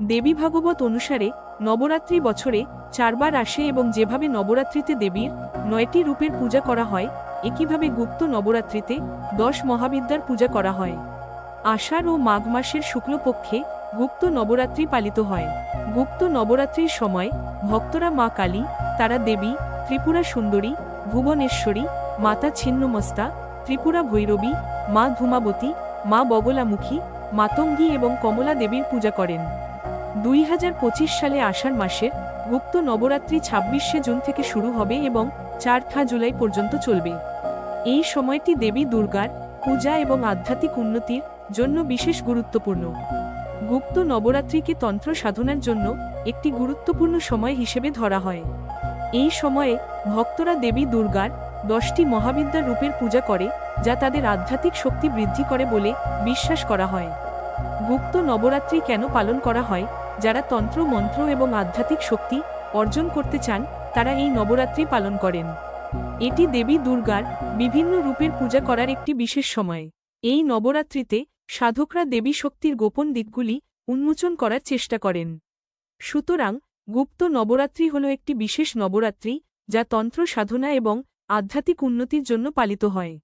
দেবী ভাগবত অনুসারে নবরাত্রি বছরে চারবার আসে এবং যেভাবে নবরাত্রিতে দেবীর নয়টি রূপের পূজা করা হয়, একইভাবে গুপ্ত নবরাত্রিতে দশ মহাবিদ্যার পূজা করা হয়। আষাঢ় ও মাঘ মাসের শুক্লপক্ষে গুপ্ত নবরাত্রি পালিত হয়। গুপ্ত নবরাত্রির সময় ভক্তরা মা কালী, তারা দেবী, ত্রিপুরা সুন্দরী, ভুবনেশ্বরী, মাতা ছিন্নমস্তা, ত্রিপুরা ভৈরবী, মা ধূমাবতী, মা বগলামুখী, মাতঙ্গী এবং কমলা দেবীর পূজা করেন। দুই হাজার পঁচিশ সালে আষাঢ় মাসের গুপ্ত নবরাত্রি ছাব্বিশে জুন থেকে শুরু হবে এবং চারঠা জুলাই পর্যন্ত চলবে। এই সময়টি দেবী দুর্গার পূজা এবং আধ্যাত্মিক উন্নতির জন্য বিশেষ গুরুত্বপূর্ণ। গুপ্ত নবরাত্রিকে তন্ত্র সাধনার জন্য একটি গুরুত্বপূর্ণ সময় হিসেবে ধরা হয়। এই সময়ে ভক্তরা দেবী দুর্গার দশটি মহাবিদ্যার রূপের পূজা করে, যা তাদের আধ্যাত্মিক শক্তি বৃদ্ধি করে বলে বিশ্বাস করা হয়। গুপ্ত নবরাত্রি কেন পালন করা হয়? যারা তন্ত্র, মন্ত্র এবং আধ্যাত্মিক শক্তি অর্জন করতে চান, তারা এই নবরাত্রি পালন করেন। এটি দেবী দুর্গার বিভিন্ন রূপের পূজা করার একটি বিশেষ সময়। এই নবরাত্রিতে সাধকরা দেবী শক্তির গোপন দিকগুলি উন্মোচন করার চেষ্টা করেন। সুতরাং গুপ্ত নবরাত্রি হল একটি বিশেষ নবরাত্রি যা তন্ত্র সাধনা এবং আধ্যাত্মিক উন্নতির জন্য পালিত হয়।